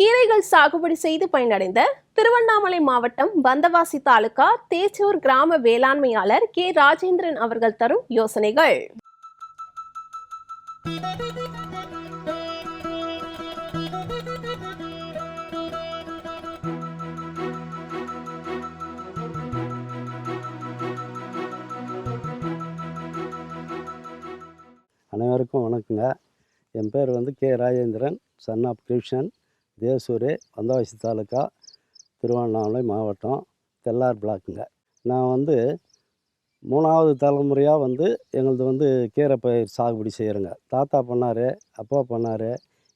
கீரைகள் சாகுபடி செய்து பயனடைந்த திருவண்ணாமலை மாவட்டம் பந்தவாசி தாலுகா தேச்சூர் கிராம வேளாண்மையாளர் கே. ராஜேந்திரன் அவர்கள் தரும் யோசனைகள். அனைவருக்கும் வணக்கங்க. என் பேர் வந்து K. Rajendran son of Krishnan Desur Vandavasi taluka Tiruvannamalai மாவட்டம் தெல்லார் பிளாக்குங்க. நான் வந்து மூணாவது தலைமுறையாக வந்து எங்களது வந்து கீரை பயிர் சாகுபடி செய்கிறேங்க தாத்தா பண்ணார் அப்பா பண்ணார்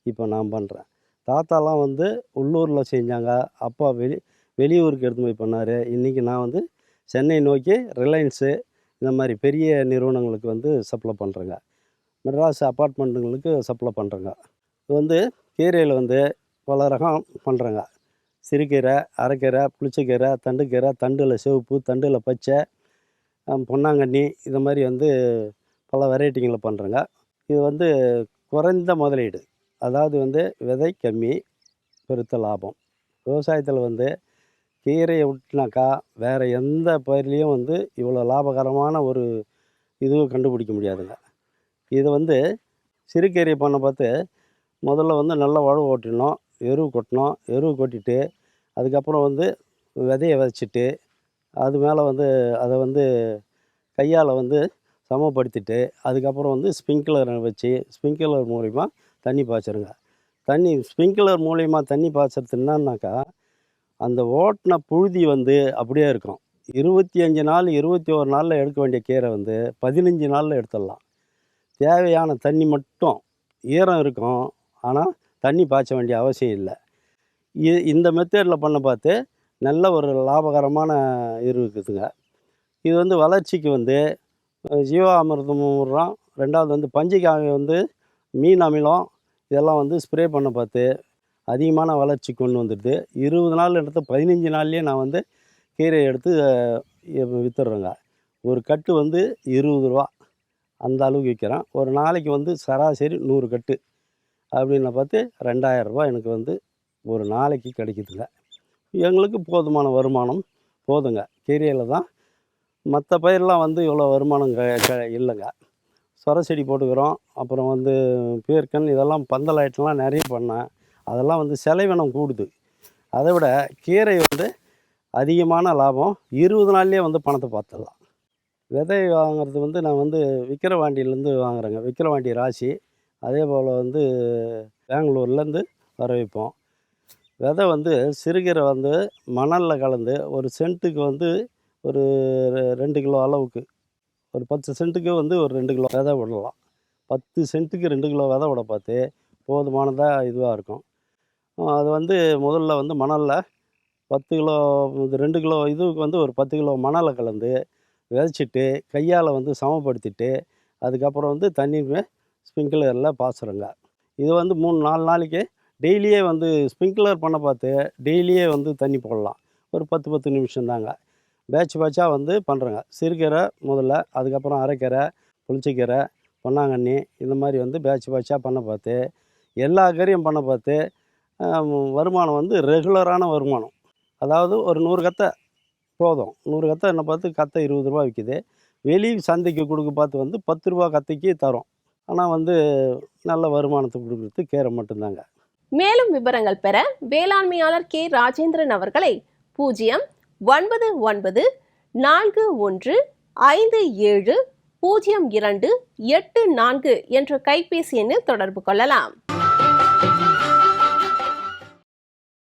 இப்போ நான் பண்ணுறேன் தாத்தாலாம் வந்து உள்ளூரில் செஞ்சாங்க அப்பா வெளி வெளியூருக்கு எடுத்து போய் பண்ணார். இன்றைக்கி நான் வந்து சென்னை நோக்கி ரிலையன்ஸு இந்த மாதிரி பெரிய நிறுவனங்களுக்கு வந்து சப்ளை பண்ணுறேங்க மெட்ராஸ் அப்பார்ட்மெண்ட்டுங்களுக்கு சப்ளை பண்ணுறேங்க இது வந்து கீரையில் வந்து பல ரகம் பண்ணுறேங்க சிறுகீரை அரைக்கீரை புளிச்சக்கீரை தண்டுக்கீரை தண்டில் சிவப்பு தண்டில் பச்சை பொன்னாங்கண்ணி இது மாதிரி வந்து பல வெரைட்டிங்களை பண்ணுறேங்க இது வந்து குறைந்த முதலீடு. அதாவது வந்து விதை கம்மி பெருத்த லாபம். விவசாயத்தில் வந்து கீரையை விட்டுனாக்கா வேறு எந்த பயிர்லேயும் வந்து இவ்வளோ லாபகரமான ஒரு இதுவும் கண்டுபிடிக்க முடியாதுங்க. இது வந்து சிறுகீரை பண்ண பார்த்து முதல்ல வந்து நல்லா உழவு ஓட்டிடணும் எருவு கொட்டணும் எருவு கொட்டிட்டு அதுக்கப்புறம் வந்து விதைய விதைச்சிட்டு அது மேலே வந்து அதை வந்து கையால் வந்து சமப்படுத்திட்டு அதுக்கப்புறம் வந்து ஸ்ப்ரிங்க்லர் வச்சு ஸ்ப்ரிங்க்லர் மூலிமா தண்ணி பாய்ச்சிருங்க தண்ணி ஸ்ப்ரிங்க்லர் மூலிமா தண்ணி பாய்ச்சறது என்னன்னாக்கா அந்த ஓட்டின புழுதி வந்து அப்படியே இருக்கும். இருபத்தி அஞ்சு நாள் இருபத்தி ஒரு நாளில் எடுக்க வேண்டிய கீரை வந்து பதினஞ்சு நாளில் எடுத்துடலாம். தேவையான தண்ணி மட்டும் ஈரம் இருக்கும். ஆனால் தண்ணி பாய்ச்ச வேண்டிய அவசியம் இல்லை. இது இந்த மெத்தேடில் பண்ண பார்த்து நல்ல ஒரு லாபகரமான இது இருக்குதுங்க. இது வந்து வளர்ச்சிக்கு வந்து ஜீவா அமிர்தம் விடுறோம் ரெண்டாவது வந்து பஞ்சிக்காய் வந்து மீன் அமிலம் இதெல்லாம் வந்து ஸ்ப்ரே பண்ண பார்த்து அதிகமான வளர்ச்சி கொண்டு வந்துடுது. இருபது நாள் எடுத்து பதினஞ்சு நாள்லேயே நான் வந்து கீரையை எடுத்து விற்றுடுறேங்க ஒரு கட்டு வந்து இருபது ரூபா. அந்த அளவுக்கு விற்கிறேன் ஒரு நாளைக்கு வந்து சராசரி நூறு கட்டு. அப்படின்னு பார்த்து ரெண்டாயிரரூபா எனக்கு வந்து ஒரு நாளைக்கு கிடைக்குதுங்க. எங்களுக்கு போதுமான வருமானம் போதுங்க. கீரையில் தான் மற்ற பயிரெலாம் வந்து இவ்வளோ வருமானம் க க இல்லைங்க. சொர செடி போட்டுக்கிறோம். அப்புறம் வந்து பீர்க்கன் இதெல்லாம் பந்தல் ஐட்டம்லாம் நிறைய பண்ணேன். அதெல்லாம் வந்து செலவினம் கூடுது. அதை விட கீரை வந்து அதிகமான லாபம். இருபது நாள்லேயே வந்து பணத்தை பார்த்துடலாம். விதை வாங்குறது வந்து நான் வந்து விக்கிரவாண்டியிலேருந்து வாங்குறேங்க. விக்கிரவாண்டி ராசி. அதே போல் வந்து பெங்களூர்லேருந்து வர வைப்போம் விதை வந்து சிறுகீரை வந்து மணலில் கலந்து ஒரு சென்ட்டுக்கு வந்து ஒரு ரெ- ரெண்டு கிலோ அளவுக்கு. ஒரு பத்து சென்ட்டுக்கு வந்து ஒரு ரெண்டு கிலோ விதை விடலாம். பத்து சென்ட்டுக்கு ரெண்டு கிலோ விதை விட பார்த்து போதுமானதாக இதுவாக இருக்கும். அது வந்து முதல்ல வந்து மணலில் பத்து கிலோ ரெண்டு கிலோ இதுக்கு வந்து ஒரு பத்து கிலோ மணலை கலந்து விதைச்சிட்டு கையால் வந்து சமப்படுத்திட்டு அதுக்கப்புறம் வந்து தண்ணி ஸ்ப்ரிங்க்லரில் பாய்ச்சுறோங்க இது வந்து மூணு நாலு நாளைக்கு டெய்லியே வந்து ஸ்ப்ரிங்க்லர் பண்ண பார்த்து டெய்லியே வந்து தண்ணி போடலாம். ஒரு பத்து பத்து நிமிஷம் தாங்க. பேட்ச் பேட்சாக வந்து பண்ணுறோங்க சிறுகீரை முதல்ல அதுக்கப்புறம் அரைக்கீரை புளிச்சக்கீரை பொன்னாங்கண்ணி இந்த மாதிரி வந்து பேட்ச் பேட்சாக பண்ண பார்த்து எல்லா கறியும் பண்ண பார்த்து வருமானம் வந்து ரெகுலரான வருமானம். அதாவது ஒரு நூறு கத்தை போதும். நூறு கத்தை என்ன பார்த்து கத்தை இருபது ரூபா விற்கிது வெளி சந்தைக்கு கொடுக்க பார்த்து வந்து பத்து ரூபா கத்தைக்கு தரும். ஆனால் வந்து நல்ல வருமானத்தை கொடுக்குறது கீரை மட்டும்தாங்க. மேலும் விவரங்கள் பெற வேளாண்மையாளர் கே ராஜேந்திரன் அவர்களை பூஜ்ஜியம் ஒன்பது ஒன்பது நான்கு ஒன்று ஐந்து ஏழு பூஜ்ஜியம் இரண்டு எட்டு நான்கு என்ற கைபேசி எண்ணில் தொடர்பு கொள்ளலாம்.